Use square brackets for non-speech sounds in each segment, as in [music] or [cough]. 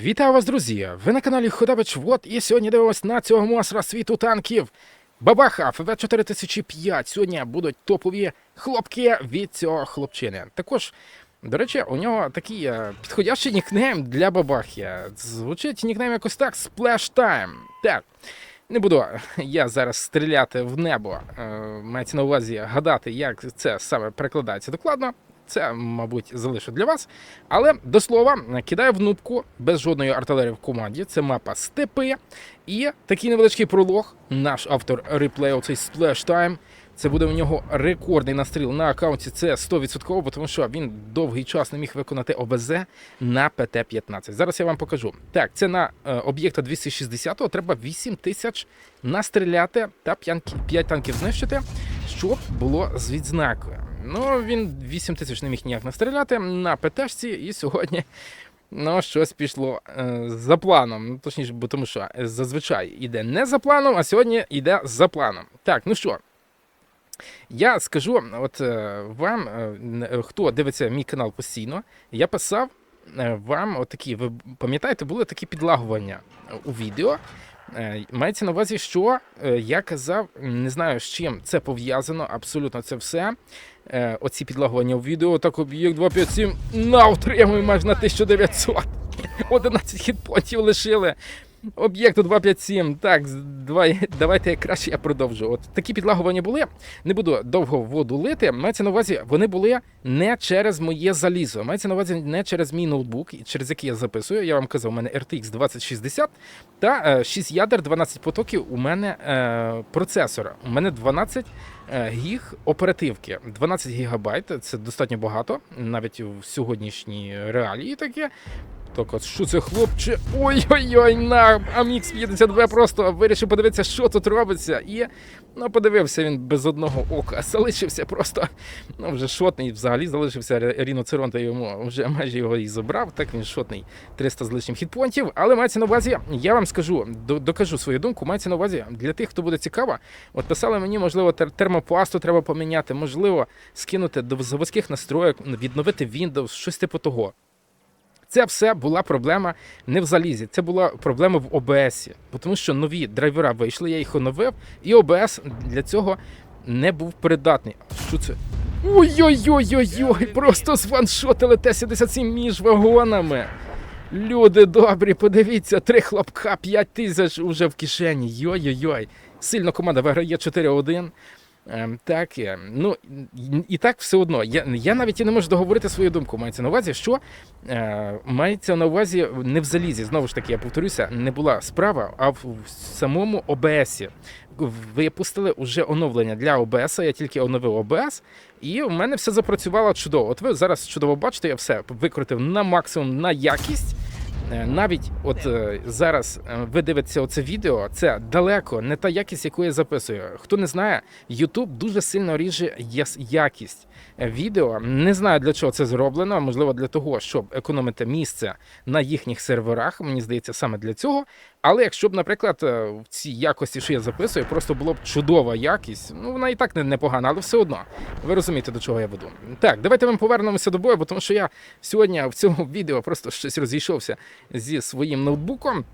Вітаю вас, друзі! Ви на каналі Ходавич Вот, і сьогодні дивимось на цього монстра світу танків. Бабаха ФВ 4005. Сьогодні будуть топові хлопки від цього хлопчини. Також, до речі, у нього такий е, підходящий нікнейм для бабахи. Звучить нікнейм якось так Splash Time. Так. Не буду я зараз стріляти в небо, е, мається на увазі гадати, як це саме перекладається докладно. Це, мабуть, залишу для вас. Але до слова, кидаю в нубку без жодної артилерії в команді. Це мапа степи. І такий невеличкий пролог. Наш автор реплею, цей Splash Time. Це буде у нього рекордний настріл на аккаунті. Це 100%, тому що він довгий час не міг виконати ОБЗ на ПТ-15. Зараз я вам покажу. Так, це на е, об'єкта 260 треба 8 тисяч настріляти та 5 танків знищити, щоб було з відзнакою. Ну, він 8 тисяч не міг ніяк настріляти на ПТшці, і сьогодні ну, щось пішло е, за планом. Ну, Точніше, бо тому що зазвичай іде не за планом, а сьогодні йде за планом. Так, ну що. Я скажу, от е, вам, е, е, хто дивиться мій канал постійно, я писав е, вам отакі, ви пам'ятаєте, були такі підлагування у відео. Е, Мається на увазі, що е, я казав, не знаю з чим це пов'язано, абсолютно це все. Е, Оці підлагування у відео, так об'єкт 257 на утримує майже на 1900. 11 хітпотів лишили. Об'єкту 257. Так, давайте краще я продовжу. От такі підлагування були. Не буду довго воду лити. Мається на увазі, вони були не через моє залізо. Мається на увазі не через мій ноутбук, через який я записую. Я вам казав, у мене RTX 2060 та е, 6 ядер, 12 потоків. У мене е, процесор. У мене 12 е, гіг оперативки. 12 гігабайт. Це достатньо багато, навіть в сьогоднішній реалії таке. Так, от що це хлопче? Ой-ой-ой, на Амікс 52 просто вирішив подивитися, що тут робиться. І ну, подивився він без одного ока. [laughs] Залишився просто ну, вже шотний. Взагалі залишився Ре- Ріно Церонта йому вже майже його і забрав. Так він шотний 300 з лишнім хітпонтів. Але мається на увазі, я вам скажу, докажу свою думку. Мається на увазі для тих, хто буде цікаво. От писали мені, можливо, тер- термопласту треба поміняти, можливо, скинути до заводських настроїк, відновити Windows, щось типу того. Це все була проблема не в залізі, це була проблема в ОБС. Тому що нові драйвера вийшли, я їх оновив, і ОБС для цього не був придатний. Що це? Ой-ой-ой-ой-ой! Просто званшотили Т-77 між вагонами. Люди добрі, подивіться, три хлопка, 5 тисяч уже в кишені. Йой-йой-йой. Сильно команда виграє 4-1. Ем, так, ну і- так все одно. Я, я навіть і не можу договорити свою думку. Мається на увазі, що е, мається на увазі не в залізі. Знову ж таки, я повторюся, не була справа, а в, в самому ОБСі. Випустили уже оновлення для ОБС. Я тільки оновив ОБС, і в мене все запрацювало чудово. От ви зараз чудово бачите, я все викрутив на максимум на якість. Е, Навіть от е, зараз е, ви дивитеся оце відео, це далеко не та якість, яку я записую. Хто не знає, YouTube дуже сильно ріже якість відео. Не знаю для чого це зроблено. Можливо, для того, щоб економити місце на їхніх серверах. Мені здається, саме для цього. Але якщо б, наприклад, е, в цій якості, що я записую, просто було б чудова якість. Ну вона і так не непогана, але все одно. Ви розумієте, до чого я веду. Так, давайте ми повернемося до бою, бо тому що я сьогодні в цьому [laughs] відео просто щось розійшовся зі своїм ноутбуком.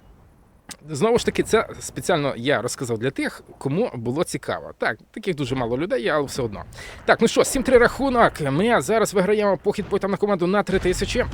Знову ж таки, це спеціально я розказав для тих, кому було цікаво. Так, таких дуже мало людей, є, але все одно. Так, ну що, 7-3 рахунок. Ми зараз виграємо похід там на команду на 3000.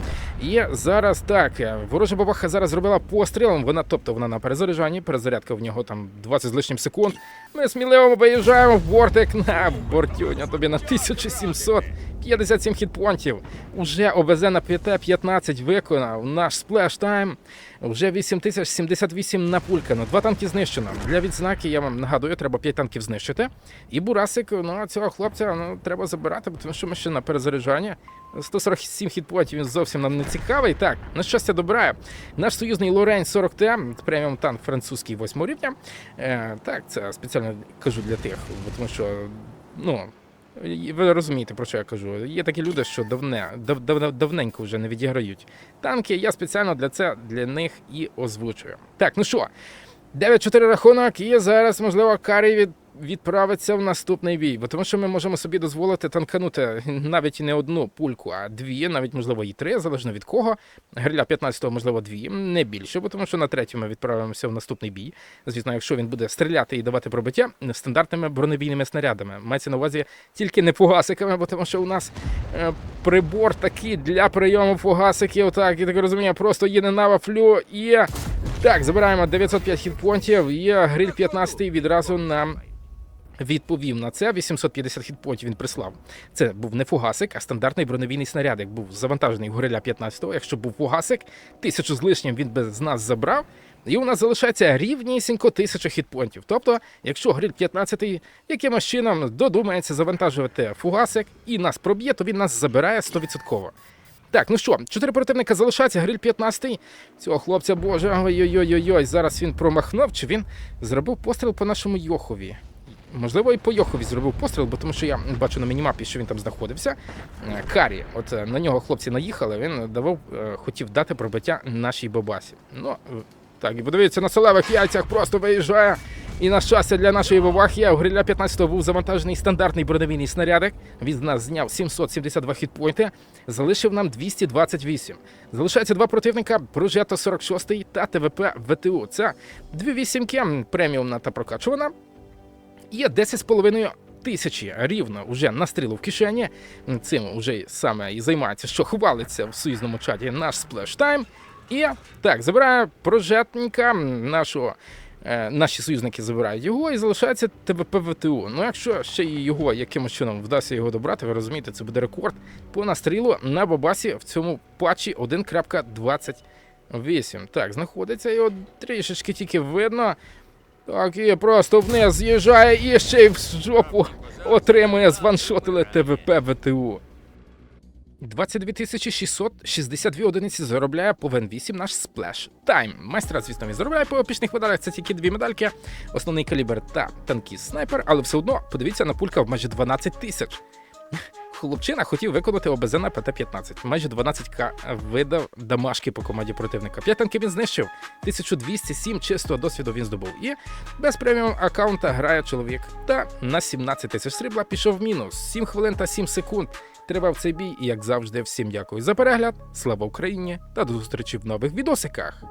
І зараз так, ворожа бабаха зараз зробила постріл. Вона, тобто вона на перезаряджанні, перезарядка в нього там 20 з лишнім секунд. Ми сміливо виїжджаємо в бортик на бортюня тобі на 1757 хітпонтів. Уже ОВЗ на ПТ-15 виконав наш сплеш тайм. Вже 8078 напулькано. Два танки знищено. Для відзнаки я вам нагадую, треба 5 танків знищити. І Бурасик, ну цього хлопця ну, треба забирати, тому що ми ще на перезаряджанні. 147 хітпотів він зовсім нам не цікавий. Так, на щастя добирає. Наш союзний Лорень 40Т, преміум танк французький 8 рівня. Е, так, це спеціально кажу для тих, тому що, ну. І Ви розумієте, про що я кажу. Є такі люди, що давне, дав, дав, давненько вже не відіграють танки. Я спеціально для це для них і озвучую. Так, ну що, 9-4 рахунок, і зараз, можливо, карі від відправиться в наступний бій, бо тому що ми можемо собі дозволити танканути навіть не одну пульку, а дві, навіть можливо і три, залежно від кого. Гриля 15-го, можливо, дві, не більше, бо тому що на третій ми відправимося в наступний бій. Звісно, якщо він буде стріляти і давати пробиття стандартними бронебійними снарядами. Мається на увазі тільки не фугасиками, бо тому що у нас е, прибор такий для прийому фугасиків. Так, і так розумію, просто їде на вафлю і. Так, забираємо 905 хітпонтів і гриль 15 відразу нам відповів на це. 850 хітпонтів він прислав. Це був не фугасик, а стандартний броневійний снаряд. Як був завантажений в гриля 15-го. Якщо був фугасик, тисячу з лишнім він би з нас забрав. І у нас залишається рівнісінько тисяча хітпонтів. Тобто, якщо гриль 15 якимось чином додумається завантажувати фугасик і нас проб'є, то він нас забирає 100%. Так, ну що, чотири противника залишаються, гриль 15 Цього хлопця, боже, ой-ой-ой-ой, зараз він промахнув, чи він зробив постріл по нашому Йохові. Можливо, і по Йохові зробив постріл, бо тому що я бачу на мінімапі, що він там знаходився. Е, Карі, от е, на нього хлопці наїхали, він давав, е, хотів дати пробиття нашій бабасі. Ну, так, і подивіться, на солевих яйцях просто виїжджає. І на щастя для нашої бабахи у гриля 15-го був завантажений стандартний броневійний снарядик. Він з нас зняв 772 хітпойнти, залишив нам 228. Залишається два противника: Прожето 46 та ТВП ВТУ. Це дві вісімки преміумна та прокачувана. Є 10,5 тисячі рівно вже на стрілу в кишені. Цим вже саме і займається, що хвалиться в союзному чаті наш Time. І так, забирає прожетника нашого. е, Наші союзники забирають його і залишається ТВП ВТУ. Ну, якщо ще і його якимось чином вдасться його добрати, ви розумієте, це буде рекорд по настрілу на Бабасі в цьому патчі 1.28. Так, знаходиться його трішечки тільки видно. Так, і просто вниз з'їжджає і ще й в жопу отримує званшотили ТВП ВТУ. 22 662 одиниці заробляє по Вен 8 наш Splash Time. Майстра, звісно, він заробляє по епічних медалях. Це тільки дві медальки, основний калібр та танкіст снайпер, але все одно подивіться на пулька в майже 12 тисяч. Хлопчина хотів виконати ОБЗ на ПТ-15. Майже 12к видав дамашки по команді противника. П'ять танків він знищив, 1207 чистого досвіду він здобув. І без преміум аккаунта грає чоловік. Та на 17 тисяч срібла пішов в мінус. 7 хвилин та 7 секунд. Тривав цей бій, і як завжди, всім дякую за перегляд. Слава Україні та до зустрічі в нових відосиках.